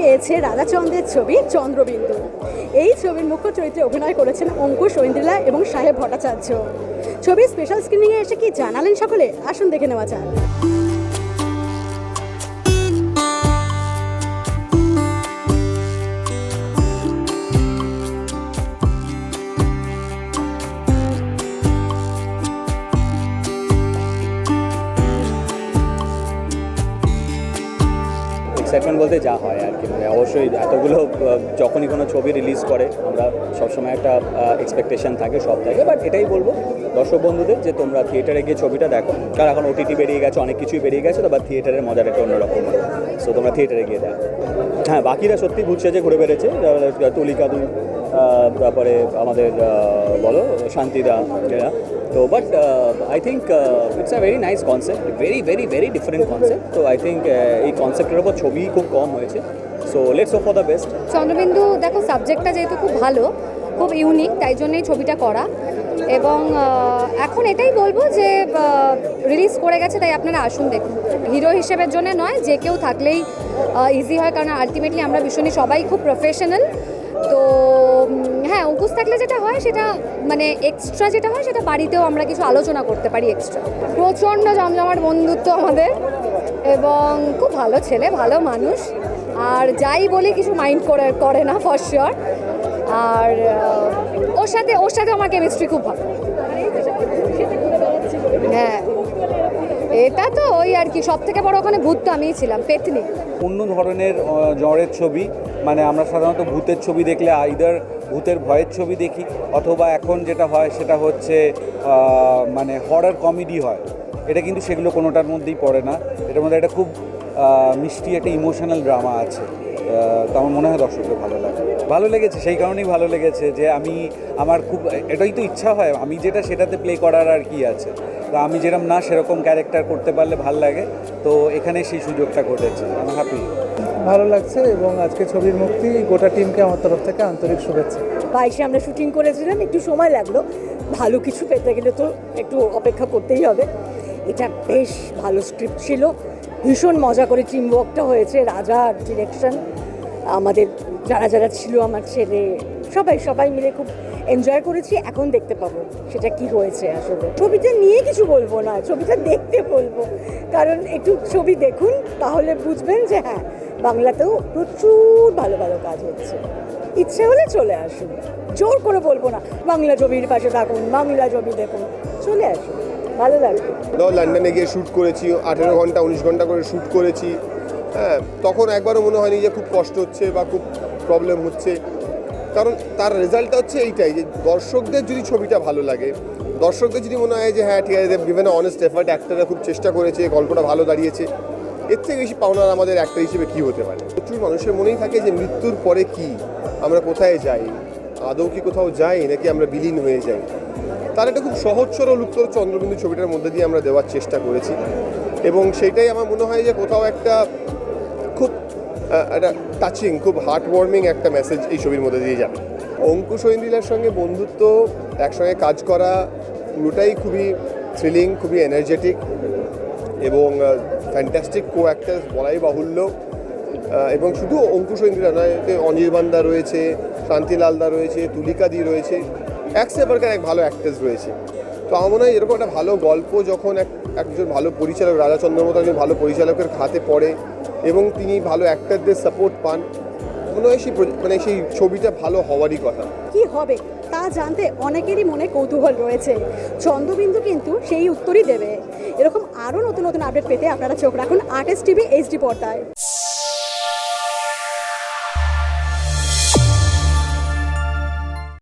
পেয়েছে রাধাচন্দ্রের ছবি চন্দ্রবিন্দু। এই ছবির মুখ্য চরিত্রে অভিনয় করেছেন অঙ্কুশ ঐন্দ্রিলা এবং সাহেব ভট্টাচার্য। ছবির স্পেশাল স্ক্রিনিংয়ে এসে কি জানালেন সকলে? আসুন দেখে নেওয়া যাক। এক্সাইটমেন্ট বলতে যা হয় আর কি। মানে অবশ্যই এতগুলো যখনই কোনো ছবি রিলিজ করে, আমরা সবসময় একটা এক্সপেকটেশন থাকে সব থাকে বাট এটাই বলব, দর্শক বন্ধুদের, যে তোমরা থিয়েটারে গিয়ে ছবিটা দেখো। কারণ এখন ওটিটি বেরিয়ে গেছে, অনেক কিছুই বেরিয়ে গেছে, তো বা থিয়েটারের মজাটা একটা অন্যরকম। সো তোমরা থিয়েটারে গিয়ে দেখো। হ্যাঁ বাকিরা সত্যি ঘুরছে যে ঘুরে বেড়েছে তুলিকাদু তারপরে আমাদের বলো, শান্তিদা এরা তো but I think it's a very nice concept very very very different concept তো আই থিঙ্ক এই কনসেপ্টের ওপর ছবি খুব কম হয়েছে। So let's for the best Chandrabindu, দেখো সাবজেক্টটা যেহেতু খুব ভালো, খুব ইউনিক তাই জন্যই ছবিটা করা। এবং এখন এটাই বলব যে রিলিজ করে গেছে, তাই আপনারা আসুন দেখুন। হিরো হিসেবের জন্য নয়, যে কেউ থাকলেই ইজি হয়, কারণ আলটিমেটলি আমরা ভীষণই সবাই খুব প্রফেশনাল তো হ্যাঁ অঙ্কুশ থাকলে যেটা হয়, সেটা মানে এক্সট্রা যেটা হয়, সেটা বাড়িতেও আমরা কিছু আলোচনা করতে পারি এক্সট্রা প্রচণ্ড জমজমাট বন্ধুত্ব আমাদের এবং খুব ভালো ছেলে, ভালো মানুষ। আর যাই বলি, কিছু মাইন্ড করে করে না ফর শিওর আর ওর সাথে ওর সাথে আমার কেমিস্ট্রি খুব ভালো। হ্যাঁ এটা তো ওই আর কি সব থেকে বড় ওখানে ভূত তো আমিই ছিলাম, পেতনি। অন্য ধরনের জ্বরের ছবি মানে আমরা সাধারণত ভূতের ছবি দেখলে আইদার ভূতের ভয়ের ছবি দেখি, অথবা এখন যেটা হয় সেটা হচ্ছে মানে হরার কমেডি হয়। এটা কিন্তু সেগুলো কোনোটার মধ্যেই পড়ে না। এটার মধ্যে একটা খুব মিষ্টি একটা ইমোশনাল ড্রামা আছে। তো আমার মনে হয় দর্শকদের ভালো লাগে। ভালো লেগেছে সেই কারণেই ভালো লেগেছে যে আমি আমার খুব এটাই তো ইচ্ছা হয় আমি যেটা সেটাতে প্লে করার আর কি আছে। তো আমি যেরকম না সেরকম ক্যারেক্টার করতে পারলে ভালো লাগে তো এখানে সেই সুযোগটা ঘটেছে আমি হ্যাপি ভালো লাগছে এবং আজকে ছবির মুক্তি গোটা টিমকে আমার তরফ থেকে আন্তরিক শুভেচ্ছা। বাইশে আমরা শুটিং করেছিলাম একটু সময় লাগল ভালো কিছু পেতে গেলে তো একটু অপেক্ষা করতেই হবে। এটা বেশ ভালো স্ক্রিপ্ট ছিল। ভীষণ মজা করে টিম ওয়ার্কটা হয়েছে রাজার ডিরেকশন আমাদের যারা যারা ছিল, আমার ছেলে, সবাই সবাই মিলে খুব এনজয় করেছি। এখন দেখতে পাবো সেটা কি হয়েছে আসলে। ছবিটা নিয়ে কিছু বলব না, ছবিটা দেখতে বলব। কারণ একটু ছবি দেখুন, তাহলে বুঝবেন যে হ্যাঁ বাংলাতেও প্রচুর ভালো ভালো কাজ হচ্ছে। ইচ্ছে হলে চলে আসুন। জোর করে বলব না, বাংলা ছবির পাশে থাকুন, বাংলা ছবি দেখুন, চলে আসুন। ভালো ধর লন্ডনে গিয়ে শ্যুট করেছি, আঠেরো ঘণ্টা, উনিশ ঘণ্টা করে শ্যুট করেছি। হ্যাঁ তখন একবারও মনে হয়নি যে খুব কষ্ট হচ্ছে বা খুব প্রবলেম হচ্ছে। কারণ তার রেজাল্টটা হচ্ছে এইটাই যে দর্শকদের যদি ছবিটা ভালো লাগে, দর্শকদের যদি মনে হয় যে হ্যাঁ ঠিক আছে বিভিন্ন অনেস্ট এফার্ট অ্যাক্টাররা খুব চেষ্টা করেছে, গল্পটা ভালো দাঁড়িয়েছে, এর থেকে বেশি পাওনার আমাদের একটা হিসেবে কী হতে পারে? প্রচুর মানুষের মনেই থাকে যে মৃত্যুর পরে কি, আমরা কোথায় যাই? আদৌ কি কোথাও যাই, নাকি আমরা বিলীন হয়ে যাই? তার একটা খুব সহজ সরল উত্তর চন্দ্রবিন্দু ছবিটার মধ্যে দিয়ে আমরা দেওয়ার চেষ্টা করেছি। এবং সেটাই আমার মনে হয় যে কোথাও একটা খুব একটা টাচিং খুব হার্ট ওয়ার্মিং একটা মেসেজ এই ছবির মধ্যে দিয়ে যাবে। অঙ্কুশ ঐন্দ্রিলার সঙ্গে বন্ধুত্ব, একসঙ্গে কাজ করা, পুরোটাই খুবই থ্রিলিং খুবই এনার্জেটিক এবং ফ্যান্টাস্টিক কো অ্যাক্টার্স বলাই বাহুল্য। এবং শুধু অঙ্কুশ ঐন্দ্রিলা নয় অনির্বাণদা রয়েছে শান্তিলালদা রয়েছে, তুলিকা দি রয়েছে। এক সেপারকার এক ভালো অ্যাক্টার্স রয়েছে। তো আমার মনে হয় এরকম একটা ভালো গল্প যখন এক, একজন ভালো পরিচালক রাজাচন্দ্র মতো একজন ভালো পরিচালকের হাতে পড়ে এবং তিনি ভালো অ্যাক্টারদের সাপোর্ট পান, মনে হয় সেই মানে সেই ছবিটা ভালো হওয়ারই কথা। কি হবে? তা জানতে অনেকেরই মনে কৌতূহল রয়েছে। চন্দ্রবিন্দু কিন্তু সেই উত্তরই দেবে। এরকম আরও নতুন নতুন আপডেট পেতে আপনারা চোখ রাখুন আর্টিস্ট টিভি এইচডি পর্দায়।